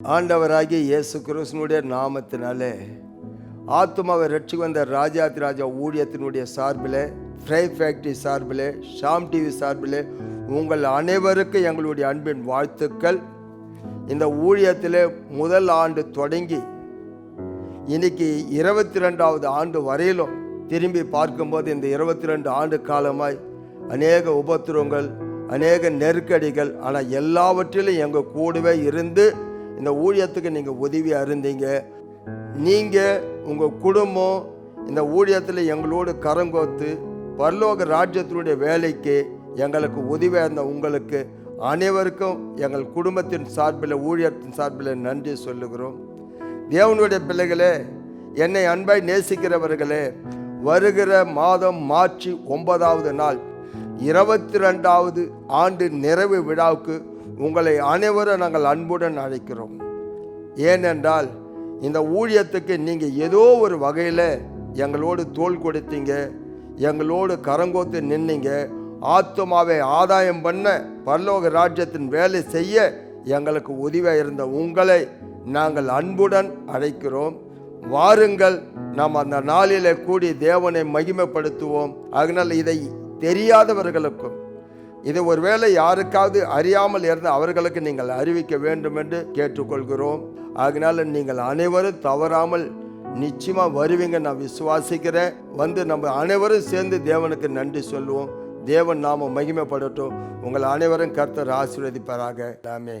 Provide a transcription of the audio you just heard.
ஆண்டவராகிய இயேசு கிருஷ்ணனுடைய நாமத்தினாலே ஆத்மாவை ரட்சிக்கு வந்த ராஜாதி ராஜா ஊழியத்தினுடைய சார்பில் ஃப்ரை ஃபேக்டரி சார்பில் ஷாம் டிவி சார்பில் உங்கள் அனைவருக்கும் எங்களுடைய அன்பின் வாழ்த்துக்கள். இந்த ஊழியத்தில் முதல் ஆண்டு தொடங்கி இன்னைக்கு இருபத்தி ரெண்டாவது ஆண்டு வரையிலும் திரும்பி பார்க்கும்போது இந்த இருபத்தி ரெண்டு ஆண்டு காலமாய் அநேக உபத்திரவங்கள் அநேக நெருக்கடிகள் ஆனால் எல்லாவற்றிலும் எங்கள் கூடவே இருந்து இந்த ஊழியத்துக்கு நீங்கள் உதவியாக இருந்தீங்க நீங்கள் உங்கள் குடும்பம் இந்த ஊழியத்தில் எங்களோடு கரங்கோத்து பரலோக ராஜ்யத்தினுடைய வேலைக்கு எங்களுக்கு உதவியாக இருந்த உங்களுக்கு அனைவருக்கும் எங்கள் குடும்பத்தின் சார்பில் ஊழியத்தின் சார்பில் நன்றி சொல்லுகிறோம். தேவனுடைய பிள்ளைகளே என்னை அன்பாய் நேசிக்கிறவர்களே வருகிற மாதம் மார்ச் ஒன்பதாவது நாள் இருபத்தி ரெண்டாவது ஆண்டு நிறைவு விழாவுக்கு உங்களை அனைவரும் நாங்கள் அன்புடன் அழைக்கிறோம். ஏனென்றால் இந்த ஊழியத்துக்கு நீங்கள் ஏதோ ஒரு வகையில் எங்களோடு தோள் கொடுத்தீங்க எங்களோடு கரங்கோத்து நின்னீங்க ஆத்மாவை ஆதாயம் பண்ண பரலோக ராஜ்யத்தின் வேலை செய்ய எங்களுக்கு உதவியாக இருந்த உங்களை நாங்கள் அன்புடன் அழைக்கிறோம். வாருங்கள் நாம் அந்த நாளிலே கூடி தேவனை மகிமைப்படுத்துவோம். அதனால் இதை தெரியாதவர்களுக்கும் இது ஒருவேளை யாருக்காவது அறியாமல் இருந்து அவர்களுக்கு நீங்கள் அறிவிக்க வேண்டும் என்று கேட்டுக்கொள்கிறோம். அதனால நீங்கள் அனைவரும் தவறாமல் நிச்சயமா வருவீங்க நான் விசுவாசிக்கிறேன். வந்து நம்ம அனைவரும் சேர்ந்து தேவனுக்கு நன்றி சொல்லுவோம். தேவன் நாம மகிமைப்படட்டும். உங்கள் அனைவரும் கர்த்தர் ஆசீர்வதிப்பாராக. ஆமென்.